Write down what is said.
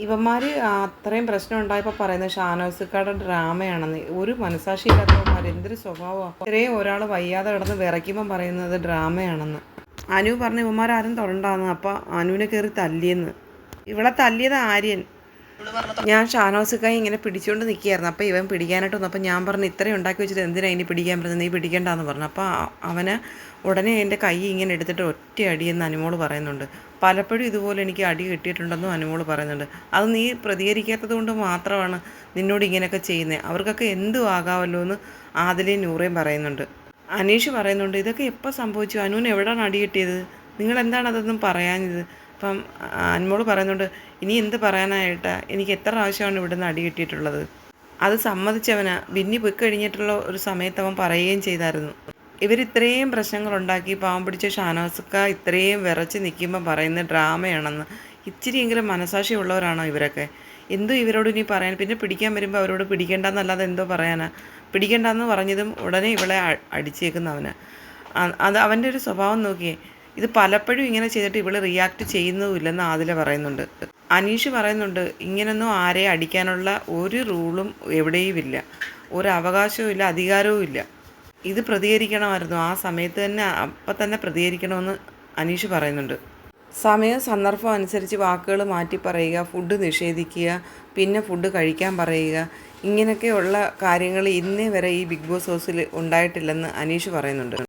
ഇവന്മാർ അത്രയും പ്രശ്നം ഉണ്ടായപ്പോൾ പറയുന്നത് ഷാനോസിക്കാരുടെ ഡ്രാമയാണെന്ന്. ഒരു മനസാക്ഷിയില്ലാത്തവന്മാർ എന്തൊരു സ്വഭാവമാണ് ഇത്രയും ഒരാൾ വയ്യാതെ കിടന്ന് വിറയ്ക്കുമ്പം പറയുന്നത് ഡ്രാമയാണെന്ന്. അനു പറഞ്ഞു ഇവന്മാരാരും തൊടണ്ടാന്ന്. അപ്പം അനുവിനെ കയറി തല്ലിയെന്ന്. ഇവളെ തല്ലിയത് ആര്യൻ. ഞാൻ ഷാനോസിക്കായി ഇങ്ങനെ പിടിച്ചുകൊണ്ട് നിൽക്കുകയായിരുന്നു അപ്പോൾ ഇവൻ പിടിക്കാനായിട്ട് വന്നു അപ്പോൾ ഞാൻ പറഞ്ഞു ഇത്രയും ഉണ്ടാക്കി വെച്ചിട്ട് എന്തിനാ ഇനി പിടിക്കാൻ പറ്റുന്നത് നീ പിടിക്കേണ്ടെന്ന് പറഞ്ഞു. അപ്പോൾ അവന് ഉടനെ എന്റെ കൈ ഇങ്ങനെ എടുത്തിട്ട് ഒറ്റ അടിയെന്ന് അനുമോൾ പറയുന്നുണ്ട്. പലപ്പോഴും ഇതുപോലെ എനിക്ക് അടി കിട്ടിയിട്ടുണ്ടെന്നും അനുമോൾ പറയുന്നുണ്ട്. അത് നീ പ്രതികരിക്കാത്തത് കൊണ്ട് മാത്രമാണ് നിന്നോട് ഇങ്ങനെയൊക്കെ ചെയ്യുന്നത് അവർക്കൊക്കെ എന്തും ആകാമല്ലോ എന്ന് ആദിലയും നൂറയും പറയുന്നുണ്ട്. അനീഷ് പറയുന്നുണ്ട് ഇതൊക്കെ എപ്പോൾ സംഭവിച്ചു? അനുവിന് എവിടെയാണ് അടി കിട്ടിയത്? നിങ്ങൾ എന്താണ് അതൊന്നും പറയാഞ്ഞത്? അപ്പം അനുമോൾ പറയുന്നുണ്ട് ഇനി എന്ത് പറയാനായിട്ടാ? എനിക്ക് എത്ര പ്രാവശ്യമാണ് ഇവിടുന്ന് അടി കിട്ടിയിട്ടുള്ളത്? അത് സമ്മതിച്ചവനാ ബിന്നി പോയി കഴിഞ്ഞിട്ടുള്ള ഒരു സമയത്ത് അവൻ പറയുകയും ചെയ്തായിരുന്നു. പ്രശ്നങ്ങൾ ഉണ്ടാക്കി പാവം പിടിച്ച ഷാനവാസക്ക ഇത്രയും വിറച്ച് നിൽക്കുമ്പോൾ പറയുന്ന ഡ്രാമയാണെന്ന്. ഇച്ചിരിയെങ്കിലും മനസാക്ഷി ഉള്ളവരാണോ ഇവരൊക്കെ? എന്തോ ഇവരോട് ഇനി പറയാൻ പിന്നെ പിടിക്കാൻ വരുമ്പോൾ അവരോട് പിടിക്കേണ്ടെന്നല്ലാതെ എന്തോ പറയാനാ? പിടിക്കേണ്ടെന്ന് പറഞ്ഞതും ഉടനെ ഇവളെ അടിച്ചേക്കുന്നവന്. അത് അവന്റെ ഒരു സ്വഭാവം നോക്കിയേ. ഇത് പലപ്പോഴും ഇങ്ങനെ ചെയ്തിട്ട് ഇവൾ റിയാക്ട് ചെയ്യുന്നതുമില്ലെന്ന് ആദില പറയുന്നുണ്ട്. അനീഷ് പറയുന്നുണ്ട് ഇങ്ങനൊന്നും ആരെ അടിക്കാനുള്ള ഒരു റൂളും എവിടെയും ഇല്ല ഒരു അവകാശവും ഇല്ല അധികാരവും ഇല്ല. ഇത് പ്രതികരിക്കണമായിരുന്നു. ആ സമയത്ത് തന്നെ അപ്പം തന്നെ പ്രതികരിക്കണമെന്ന് അനീഷ് പറയുന്നുണ്ട്. സമയം സന്ദർഭം അനുസരിച്ച് വാക്കുകൾ മാറ്റി പറയുക ഫുഡ് നിഷേധിക്കുക പിന്നെ ഫുഡ് കഴിക്കാൻ പറയുക ഇങ്ങനെയൊക്കെയുള്ള കാര്യങ്ങൾ ഇന്നേ വരെ ഈ ബിഗ് ബോസ് ഹൗസിൽ ഉണ്ടായിട്ടില്ലെന്ന് അനീഷ് പറയുന്നുണ്ട്.